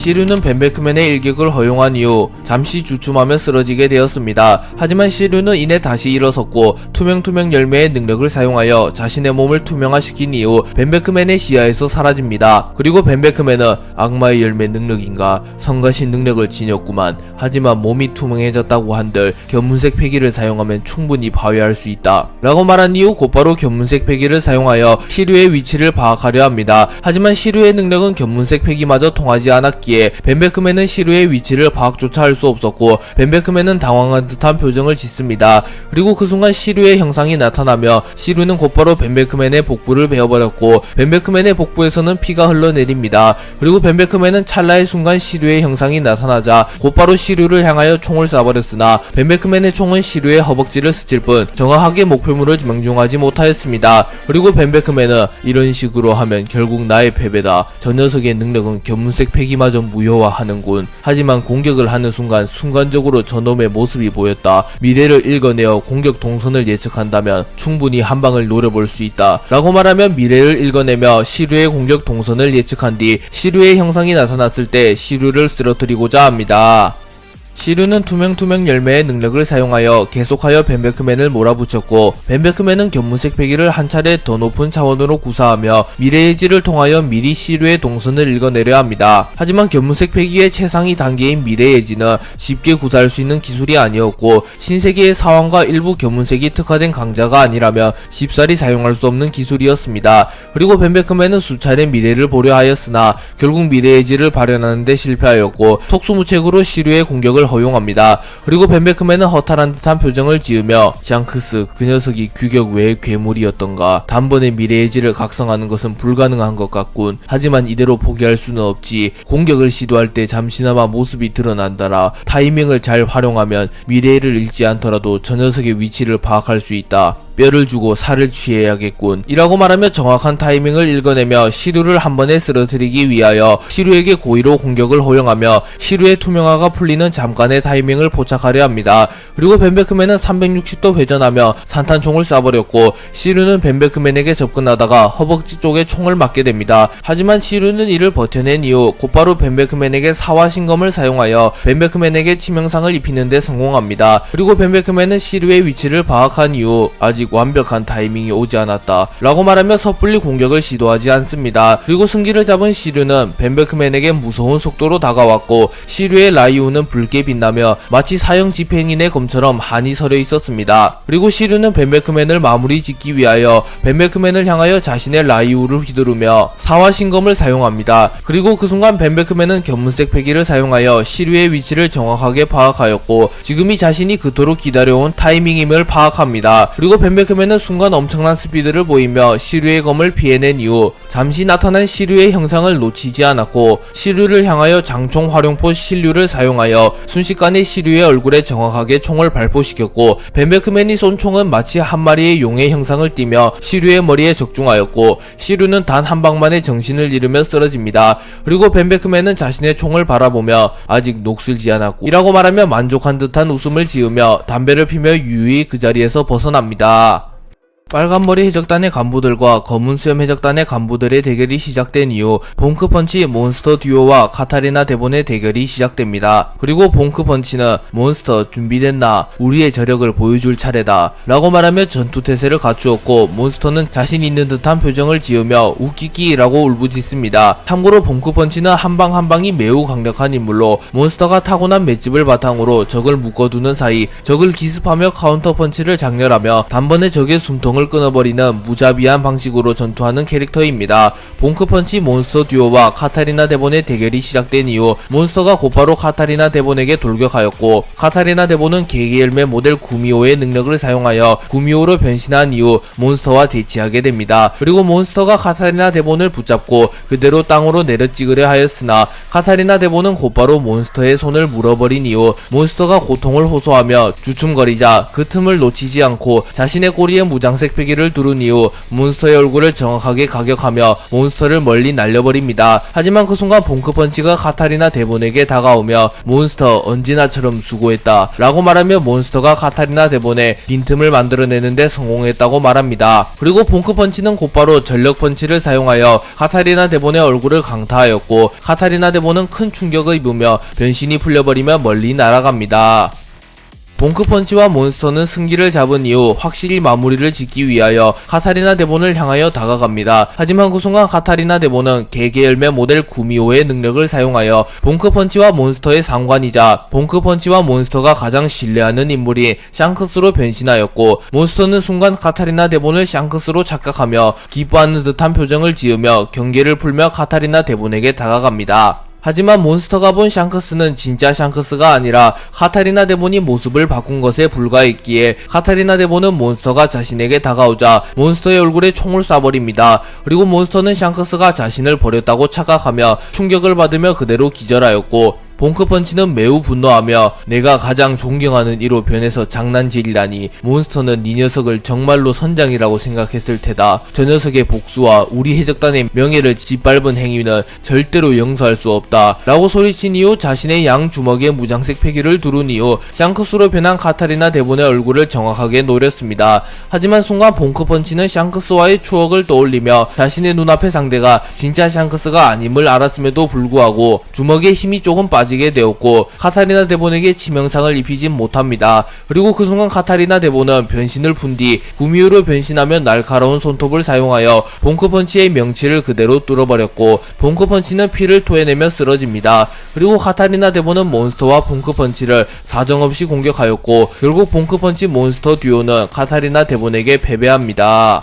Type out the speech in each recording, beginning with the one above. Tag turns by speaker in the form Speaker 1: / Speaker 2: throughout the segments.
Speaker 1: 시류는 벤베크맨의 일격을 허용한 이후 잠시 주춤하며 쓰러지게 되었습니다. 하지만 시류는 이내 다시 일어섰고 투명투명 열매의 능력을 사용하여 자신의 몸을 투명화시킨 이후 벤베크맨의 시야에서 사라집니다. 그리고 벤베크맨은 악마의 열매 능력인가 성가신 능력을 지녔구만. 하지만 몸이 투명해졌다고 한들 견문색 폐기를 사용하면 충분히 파괴할 수 있다. 라고 말한 이후 곧바로 견문색 폐기를 사용하여 시류의 위치를 파악하려 합니다. 하지만 시류의 능력은 견문색 폐기마저 통하지 않았기 에 벤베크맨은 시류의 위치를 파악조차 할 수 없었고 벤베크맨은 당황한 듯한 표정을 짓습니다. 그리고 그 순간 시류의 형상이 나타나며 시류는 곧바로 벤베크맨의 복부를 베어버렸고 벤베크맨의 복부에서는 피가 흘러내립니다. 그리고 벤베크맨은 찰나의 순간 시류의 형상이 나타나자 곧바로 시류를 향하여 총을 쏴버렸으나 벤베크맨의 총은 시류의 허벅지를 스칠 뿐 정확하게 목표물을 명중하지 못하였습니다. 그리고 벤베크맨은 이런 식으로 하면 결국 나의 패배다. 저 녀석의 능력은 견문색 폐기마저 무효화하는군. 하지만 공격을 하는 순간 순간적으로 저놈의 모습이 보였다. 미래를 읽어내어 공격 동선을 예측한다면 충분히 한 방을 노려볼 수 있다. 라고 말하면 미래를 읽어내며 시류의 공격 동선을 예측한 뒤 시류의 형상이 나타났을 때 시류를 쓰러뜨리고자 합니다. 시류는 투명투명 열매의 능력을 사용하여 계속하여 벤베크맨을 몰아붙였고 벤베크맨은 견문색 폐기를 한 차례 더 높은 차원으로 구사하며 미래의 질을 통하여 미리 시류의 동선을 읽어내려 합니다. 하지만 견문색 폐기의 최상위 단계인 미래의 지는 쉽게 구사할 수 있는 기술이 아니었고 신세계의 사왕과 일부 견문색이 특화된 강자가 아니라면 쉽사리 사용할 수 없는 기술이었습니다. 그리고 벤베크맨은 수차례 미래를 보려 하였으나 결국 미래의 질을 발현하는데 실패하였고 속수무책으로 시류의 공격을 허용합니다. 그리고 벤베크맨은 허탈한 듯한 표정을 지으며 샹크스 그 녀석이 규격 외의 괴물이었던가 단번에 미래의 질을 각성하는 것은 불가능한 것 같군. 하지만 이대로 포기할 수는 없지. 공격을 시도할 때 잠시나마 모습이 드러난다라 타이밍을 잘 활용하면 미래를 잃지 않더라도 저 녀석의 위치를 파악할 수 있다. 뼈를 주고 살을 취해야겠군. 이라고 말하며 정확한 타이밍을 읽어내며 시루를 한 번에 쓰러뜨리기 위하여 시루에게 고의로 공격을 허용하며 시루의 투명화가 풀리는 잠깐의 타이밍을 포착하려 합니다. 그리고 벤베크맨은 360도 회전하며 산탄총을 쏴버렸고 시루는 벤베크맨에게 접근하다가 허벅지 쪽에 총을 맞게 됩니다. 하지만 시루는 이를 버텨낸 이후 곧바로 벤베크맨에게 사화 신검을 사용하여 벤베크맨에게 치명상을 입히는데 성공합니다. 그리고 벤베크맨은 시루의 위치를 파악한 이후 아직 완벽한 타이밍이 오지 않았다. 라고 말하며 섣불리 공격을 시도하지 않습니다. 그리고 승기를 잡은 시류는 벤베크맨에게 무서운 속도로 다가왔고 시류의 라이오는 붉게 빛나며 마치 사형 집행인의 검처럼 한이 서려 있었습니다. 그리고 시류는 벤베크맨을 마무리 짓기 위하여 벤베크맨을 향하여 자신의 라이오를 휘두르며 사화신검을 사용합니다. 그리고 그 순간 벤베크맨은 견문색 패기를 사용하여 시류의 위치를 정확하게 파악하였고 지금이 자신이 그토록 기다려온 타이밍임을 파악합니다. 그리고 벤베 크맨은 순간 엄청난 스피드를 보이며 시류의 검을 피해낸 이후 잠시 나타난 시류의 형상을 놓치지 않았고 시류를 향하여 장총 활용포 신류를 사용하여 순식간에 시류의 얼굴에 정확하게 총을 발포시켰고 벤베크맨이 쏜 총은 마치 한 마리의 용의 형상을 띠며 시류의 머리에 적중하였고 시류는 단 한 방만에 정신을 잃으며 쓰러집니다. 그리고 벤베크맨은 자신의 총을 바라보며 아직 녹슬지 않았고 이라고 말하며 만족한 듯한 웃음을 지으며 담배를 피며 유유히 그 자리에서 벗어납니다. 빨간머리 해적단의 간부들과 검은 수염 해적단의 간부들의 대결이 시작된 이후 봉크펀치 몬스터 듀오와 카타리나 데본의 대결이 시작됩니다. 그리고 봉크펀치는 몬스터 준비됐나? 우리의 저력을 보여줄 차례다. 라고 말하며 전투태세를 갖추었고 몬스터는 자신 있는 듯한 표정을 지으며 웃기기라고 울부짖습니다. 참고로 봉크펀치는 한방 한 방이 매우 강력한 인물로 몬스터가 타고난 맷집을 바탕으로 적을 묶어두는 사이 적을 기습하며 카운터 펀치를 장렬하며 단번에 적의 숨통을 끊어버리는 무자비한 방식으로 전투하는 캐릭터입니다. 봉크펀치 몬스터 듀오와 카타리나 데본의 대결이 시작된 이후 몬스터가 곧바로 카타리나 데본에게 돌격하였고 카타리나 데본은 개개열매 모델 구미호의 능력을 사용하여 구미호로 변신한 이후 몬스터와 대치하게 됩니다. 그리고 몬스터가 카타리나 데본을 붙잡고 그대로 땅으로 내려 찍으려 하였으나 카타리나 데본은 곧바로 몬스터의 손을 물어버린 이후 몬스터가 고통을 호소하며 주춤거리자 그 틈을 놓치지 않고 자신의 꼬리에 무장색 무장색 패기를 두른 이후 몬스터의 얼굴을 정확하게 가격하며 몬스터를 멀리 날려버립니다. 하지만 그 순간 봉크펀치가 카타리나 데본에게 다가오며 몬스터 언제나처럼 수고했다 라고 말하며 몬스터가 카타리나 데본의 빈틈을 만들어내는데 성공했다고 말합니다. 그리고 봉크펀치는 곧바로 전력펀치를 사용하여 카타리나 데본의 얼굴을 강타하였고 카타리나 데본은 큰 충격을 입으며 변신이 풀려버리며 멀리 날아갑니다. 봉크펀치와 몬스터는 승기를 잡은 이후 확실히 마무리를 짓기 위하여 카타리나 데본을 향하여 다가갑니다. 하지만 그 순간 카타리나 데본은 개개열매 모델 구미호의 능력을 사용하여 봉크펀치와 몬스터의 상관이자 봉크펀치와 몬스터가 가장 신뢰하는 인물인 샹크스로 변신하였고 몬스터는 순간 카타리나 데본을 샹크스로 착각하며 기뻐하는 듯한 표정을 지으며 경계를 풀며 카타리나 데본에게 다가갑니다. 하지만 몬스터가 본 샹크스는 진짜 샹크스가 아니라 카타리나 데본이 모습을 바꾼 것에 불과했기에 카타리나 데본은 몬스터가 자신에게 다가오자 몬스터의 얼굴에 총을 쏴버립니다. 그리고 몬스터는 샹크스가 자신을 버렸다고 착각하며 충격을 받으며 그대로 기절하였고 봉크펀치는 매우 분노하며 내가 가장 존경하는 이로 변해서 장난질이라니 몬스터는 네 녀석을 정말로 선장이라고 생각했을 테다. 저 녀석의 복수와 우리 해적단의 명예를 짓밟은 행위는 절대로 용서할 수 없다. 라고 소리친 이후 자신의 양 주먹에 무장색 패기를 두른 이후 샹크스로 변한 카타리나 데본의 얼굴을 정확하게 노렸습니다. 하지만 순간 봉크펀치는 샹크스와의 추억을 떠올리며 자신의 눈앞의 상대가 진짜 샹크스가 아님을 알았음에도 불구하고 주먹에 힘이 조금 빠 지게 되었고 카타리나 데본에게 치명상을 입히진 못합니다. 그리고 그 순간 카타리나 데본은 변신을 푼 뒤 구미호로 변신하며 날카로운 손톱을 사용하여 봉크펀치의 명치를 그대로 뚫어버렸고 봉크펀치는 피를 토해내며 쓰러집니다. 그리고 카타리나 데본은 몬스터와 봉크펀치를 사정없이 공격하였고 결국 봉크펀치 몬스터 듀오는 카타리나 데본에게 패배합니다.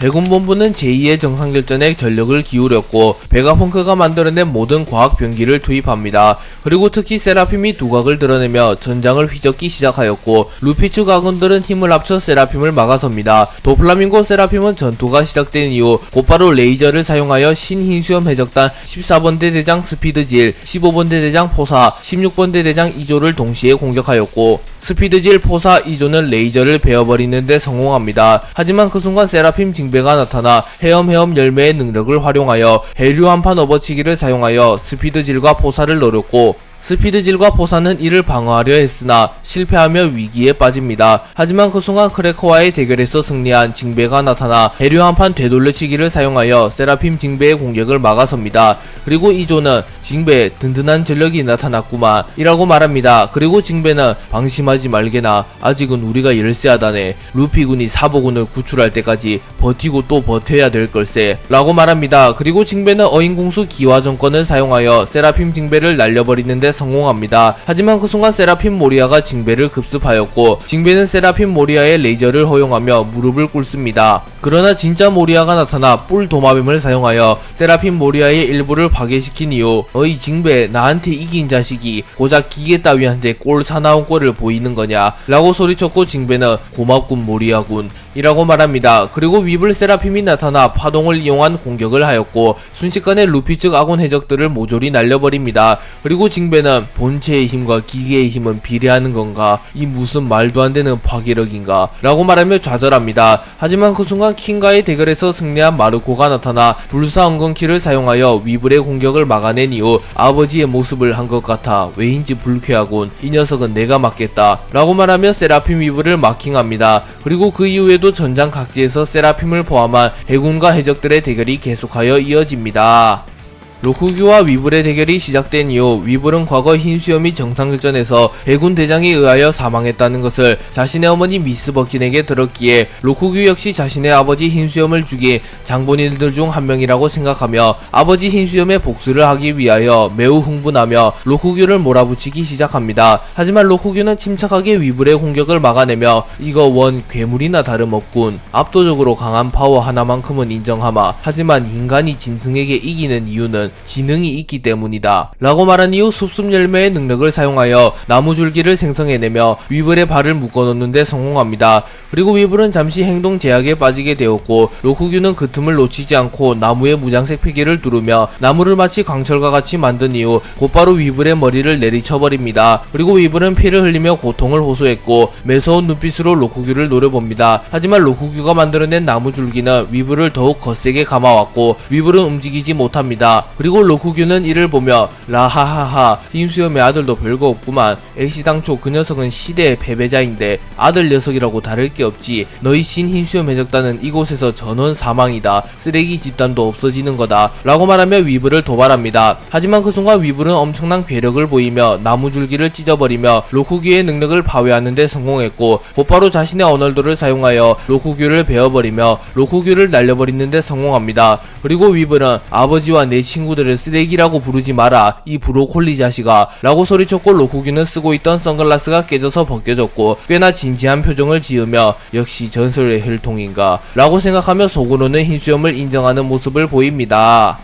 Speaker 1: 백운본부는 제2의 정상결전에 전력을 기울였고 베가펑크가 만들어낸 모든 과학 병기를 투입합니다. 그리고 특히 세라핌이 두각을 드러내며 전장을 휘젓기 시작하였고 루피츠 가군들은 힘을 합쳐 세라핌을 막아섭니다. 도플라밍고 세라핌은 전투가 시작된 이후 곧바로 레이저를 사용하여 신흰수염 해적단 14번대 대장 스피드질, 15번대 대장 포사, 16번대 대장 이조를 동시에 공격하였고 스피드질 포사 이조는 레이저를 베어버리는데 성공합니다. 하지만 그 순간 세라핌 징배가 나타나 헤엄헤엄 열매의 능력을 활용하여 해류 한판 업어치기를 사용하여 스피드질과 포사를 노렸고 스피드질과 포사는 이를 방어하려 했으나 실패하며 위기에 빠집니다. 하지만 그 순간 크래커와의 대결에서 승리한 징배가 나타나 해류 한판 되돌려치기를 사용하여 세라핌 징배의 공격을 막아섭니다. 그리고 이조는 징배 든든한 전력이 나타났구만 이라고 말합니다. 그리고 징배는 방심하지 말게나 아직은 우리가 열세하다네 루피군이 사보군을 구출할 때까지 버티고 또 버텨야 될 걸세 라고 말합니다. 그리고 징배는 어인공수 기화 정권을 사용하여 세라핌 징배를 날려버리는데 성공합니다. 하지만 그 순간 세라핌 모리아가 징배를 급습하였고 징배는 세라핌 모리아의 레이저를 허용하며 무릎을 꿇습니다. 그러나 진짜 모리아가 나타나 뿔 도마뱀을 사용하여 세라핌 모리아의 일부를 파괴시킨 이후 어이 징배 나한테 이긴 자식이 고작 기계 따위한테 꼴 사나운 꼴을 보이는 거냐 라고 소리쳤고 징배는 고맙군 모리아군 이라고 말합니다. 그리고 위블 세라핌이 나타나 파동을 이용한 공격을 하였고 순식간에 루피 측 아군 해적들을 모조리 날려버립니다. 그리고 징배는 본체의 힘과 기계의 힘은 비례하는 건가? 이 무슨 말도 안 되는 파괴력인가? 라고 말하며 좌절합니다. 하지만 그 순간 킹과의 대결에서 승리한 마르코가 나타나 불사 엉겅키를 사용하여 위블의 공격을 막아낸 이후 아버지의 모습을 한 것 같아 왜인지 불쾌하군. 이 녀석은 내가 맞겠다. 라고 말하며 세라핌 위블을 마킹합니다. 그리고 그 이후에도 전장 각지에서 세라핌을 포함한 해군과 해적들의 대결이 계속하여 이어집니다. 로쿠규와 위블의 대결이 시작된 이후 위블은 과거 흰수염이 정상결전에서 해군 대장에 의하여 사망했다는 것을 자신의 어머니 미스 버킨에게 들었기에 로쿠규 역시 자신의 아버지 흰수염을 죽인 장본인들 중 한 명이라고 생각하며 아버지 흰수염의 복수를 하기 위하여 매우 흥분하며 로쿠규를 몰아붙이기 시작합니다. 하지만 로쿠규는 침착하게 위블의 공격을 막아내며 이거 원 괴물이나 다름없군. 압도적으로 강한 파워 하나만큼은 인정하마. 하지만 인간이 짐승에게 이기는 이유는 지능이 있기 때문이다. 라고 말한 이후 숲숲 열매의 능력을 사용하여 나무 줄기를 생성해내며 위블의 발을 묶어놓는데 성공합니다. 그리고 위블은 잠시 행동 제약에 빠지게 되었고 로쿠규는 그 틈을 놓치지 않고 나무의 무장색 피기를 두르며 나무를 마치 강철과 같이 만든 이후 곧바로 위블의 머리를 내리쳐버립니다. 그리고 위블은 피를 흘리며 고통을 호소했고 매서운 눈빛으로 로쿠규를 노려봅니다. 하지만 로쿠규가 만들어낸 나무 줄기는 위블을 더욱 거세게 감아왔고 위블은 움직이지 못합니다. 그리고 로쿠규는 이를 보며 라하하하 힘수염의 아들도 별거 없구만 애시 당초 그 녀석은 시대의 패배자인데 아들 녀석이라고 다를 게 없지 너희 신 힘수염 해적단은 이곳에서 전원 사망이다 쓰레기 집단도 없어지는 거다 라고 말하며 위블을 도발합니다. 하지만 그 순간 위블은 엄청난 괴력을 보이며 나무 줄기를 찢어버리며 로쿠규의 능력을 파괴하는데 성공했고 곧바로 자신의 언얼도를 사용하여 로쿠규를 베어버리며 로쿠규를 날려버리는데 성공합니다. 그리고 위블은 아버지와 내 친구들을 쓰레기라고 부르지 마라 이 브로콜리 자식아 라고 소리쳤고 로쿠규는 쓰고 있던 선글라스가 깨져서 벗겨졌고 꽤나 진지한 표정을 지으며 역시 전설의 혈통인가 라고 생각하며 속으로는 흰수염을 인정하는 모습을 보입니다.